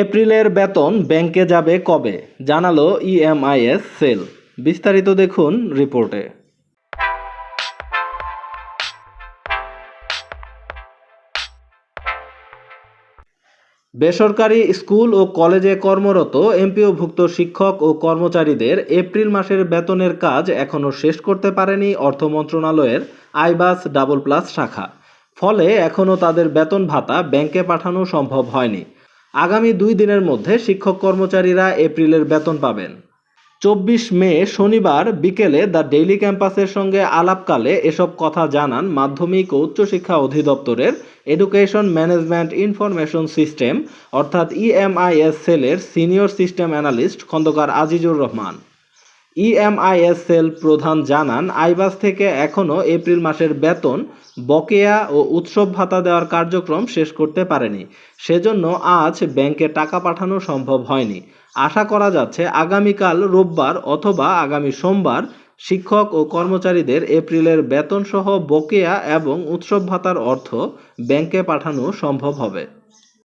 এপ্রিলের বেতন ব্যাংকে যাবে কবে? জানালো ইএমআইএস সেল। বিস্তারিত দেখুন রিপোর্টে। বেসরকারি স্কুল ও কলেজে কর্মরত এমপিওভুক্ত শিক্ষক ও কর্মচারীদের এপ্রিল মাসের বেতনের কাজ এখনও শেষ করতে পারেনি অর্থ মন্ত্রণালয়ের আইবাস ডাবল প্লাস শাখা। ফলে এখনও তাদের বেতন ভাতা ব্যাংকে পাঠানো সম্ভব হয়নি। আগামী দুই দিনের মধ্যে শিক্ষক কর্মচারীরা এপ্রিলের বেতন পাবেন। চব্বিশ মে শনিবার বিকেলে দ্য ডেইলি ক্যাম্পাসের সঙ্গে আলাপকালে এসব কথা জানান মাধ্যমিক ও উচ্চশিক্ষা অধিদপ্তরের এডুকেশন ম্যানেজমেন্ট ইনফরমেশন সিস্টেম, অর্থাৎ ইএমআইএস সেলের senior system analyst Khondokar Azizur Rahman. EMIS cell প্রধান জানান, আইবাস থেকে এখনও এপ্রিল মাসের বেতন, বকেয়া ও উৎসব ভাতা দেওয়ার কার্যক্রম শেষ করতে পারেনি। সেজন্য আজ ব্যাংকে টাকা পাঠানো সম্ভব হয়নি। আশা করা যাচ্ছে আগামীকাল রোববার অথবা আগামী সোমবার শিক্ষক ও কর্মচারীদের এপ্রিলের বেতন সহ বকেয়া এবং উৎসব ভাতার অর্থ ব্যাংকে পাঠানো সম্ভব হবে।